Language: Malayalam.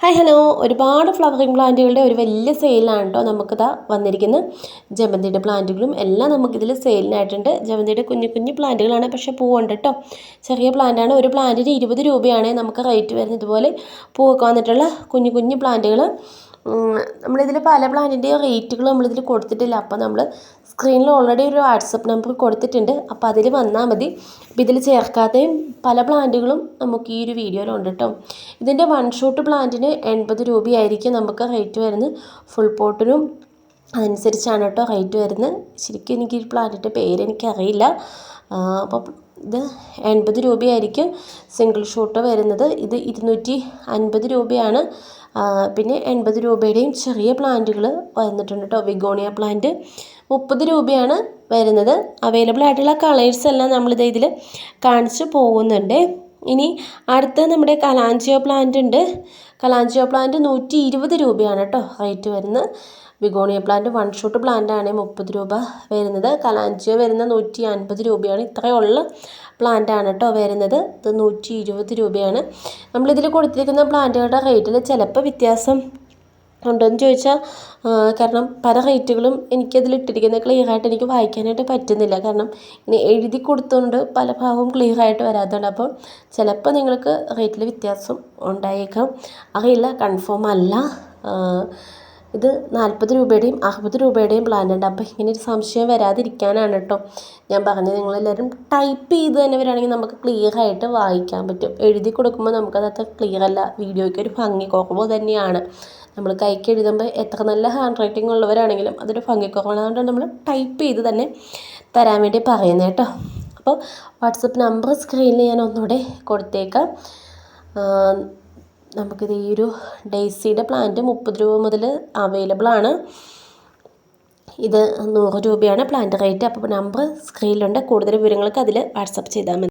ഹായ് ഹലോ ഒരുപാട് ഫ്ലവറിങ് പ്ലാന്റുകളുടെ ഒരു വലിയ സെയിലാണ് കേട്ടോ നമുക്കിതാ വന്നിരിക്കുന്ന. ജമന്തിയുടെ പ്ലാന്റുകളും എല്ലാം നമുക്കിതിൽ സെയിലിനായിട്ടുണ്ട് ജമന്തിയുടെ കുഞ്ഞു കുഞ്ഞു പ്ലാന്റുകളാണ് പക്ഷേ പൂവുണ്ട് കേട്ടോ ചെറിയ പ്ലാന്റാണ് ഒരു പ്ലാന്റിന് ഇരുപത് രൂപയാണ് നമുക്ക് റേറ്റ് വരുന്നത് ഇതുപോലെ. പൂവൊക്കെ വന്നിട്ടുള്ള കുഞ്ഞു കുഞ്ഞു പ്ലാന്റുകൾ നമ്മളിതിൽ പല പ്ലാനിന്റെയും റേറ്റുകൾ നമ്മളിതിൽ കൊടുത്തിട്ടില്ല. അപ്പോൾ നമ്മൾ സ്ക്രീനിൽ ഓൾറെഡി ഒരു വാട്സപ്പ് നമ്പർ കൊടുത്തിട്ടുണ്ട്. അപ്പോൾ അതിൽ വന്നാൽ മതി. അപ്പോൾ ഇതിൽ ചേർക്കാത്തയും പല പ്ലാന്റുകളും നമുക്ക് ഈ ഒരു വീഡിയോയിലുണ്ട് കേട്ടോ ഇതിന്റെ വൺ ഷോട്ട് പ്ലാന്റിന് എൺപത് രൂപയായിരിക്കും നമുക്ക് റേറ്റ് വരുന്നത്. ഫുൾ പോട്ടിനും അതനുസരിച്ചാണ് കേട്ടോ റേറ്റ് വരുന്നത്. ശരിക്കും എനിക്ക് ഈ പ്ലാന്റിന്റെ പേര് എനിക്കറിയില്ല. അപ്പോൾ ഇത് എൺപത് രൂപയായിരിക്കും സിംഗിൾ ഷോട്ട് വരുന്നത്. ഇത് ഇരുന്നൂറ്റി അൻപത് രൂപയാണ്. പിന്നെ എൺപത് രൂപയുടെയും ചെറിയ പ്ലാന്റുകൾ വന്നിട്ടുണ്ട് കേട്ടോ വിഗോണിയ പ്ലാന്റ് മുപ്പത് രൂപയാണ് വരുന്നത്. അവൈലബിൾ ആയിട്ടുള്ള കളേഴ്സ് എല്ലാം നമ്മളിത് ഇതിൽ കാണിച്ചു പോകുന്നുണ്ട്. ഇനി അടുത്ത നമ്മുടെ കലാഞ്ചിയോ പ്ലാന്റ് ഉണ്ട്. കലാഞ്ചിയോ പ്ലാന്റ് നൂറ്റി ഇരുപത് രൂപയാണ് കേട്ടോ റേറ്റ് വരുന്നത്. Begonia plant one shot plant ആണ് മുപ്പത് രൂപ വരുന്നത്. കലാഞ്ചിയോ വരുന്ന നൂറ്റി അൻപത് രൂപയാണ്. ഇത്രയുള്ള പ്ലാന്റ് ആണ് കേട്ടോ വരുന്നത്. ഇത് നൂറ്റി ഇരുപത് രൂപയാണ്. നമ്മളിതിൽ കൊടുത്തിരിക്കുന്ന പ്ലാന്റുകളുടെ റേറ്റിൽ ചിലപ്പോൾ വ്യത്യാസം ഉണ്ടോയെന്ന് ചോദിച്ചാൽ കാരണം പല റേറ്റുകളും എനിക്കതിൽ ഇട്ടിരിക്കുന്ന ക്ലിയർ ആയിട്ട് എനിക്ക് വായിക്കാനായിട്ട് പറ്റുന്നില്ല. കാരണം ഇനി എഴുതി കൊടുത്തുകൊണ്ട് പല ഭാഗവും ക്ലിയർ ആയിട്ട് വരാത്തതുകൊണ്ട് അപ്പോൾ ചിലപ്പോൾ നിങ്ങൾക്ക് റേറ്റിൽ വ്യത്യാസം ഉണ്ടായേക്കാം. അറിയില്ല കൺഫേം അല്ല. ഇത് നാൽപ്പത് രൂപയുടെയും അറുപത് രൂപയുടെയും പ്ലാനുണ്ട് അപ്പോൾ ഇങ്ങനെ ഒരു സംശയം വരാതിരിക്കാനാണ് കേട്ടോ ഞാൻ പറഞ്ഞത് നിങ്ങളെല്ലാവരും ടൈപ്പ് ചെയ്ത് തന്നെ വരികയാണെങ്കിൽ നമുക്ക് ക്ലിയർ ആയിട്ട് വായിക്കാൻ പറ്റും. എഴുതി കൊടുക്കുമ്പോൾ നമുക്കത് അത്ര ക്ലിയർ അല്ല. വീഡിയോയ്ക്ക് ഒരു ഭംഗി കുറവ് തന്നെയാണ്. നമ്മൾ കൈക്ക് എഴുതുമ്പോൾ എത്ര നല്ല ഹാൻഡ് റൈറ്റിംഗ് ഉള്ളവരാണെങ്കിലും അതൊരു ഭംഗിക്കുറവാണ് അതുകൊണ്ട് നമ്മൾ ടൈപ്പ് ചെയ്ത് തന്നെ തരാൻ വേണ്ടി പറയുന്നത് കേട്ടോ അപ്പോൾ വാട്സപ്പ് നമ്പർ സ്ക്രീനിൽ ഞാൻ ഒന്നുകൂടെ കൊടുത്തേക്കാം. നമുക്കിത് ഈ ഒരു ഡെയ്സിയുടെ പ്ലാന്റ് മുപ്പത് രൂപ മുതൽ അവൈലബിൾ ആണ്. ഇത് നൂറ് രൂപയാണ് പ്ലാന്റ് റേറ്റ് അപ്പോൾ നമ്പർ സ്ക്രീനിലുണ്ട് കൂടുതൽ വിവരങ്ങൾക്ക് അതിൽ വാട്സപ്പ് ചെയ്താൽ മതി.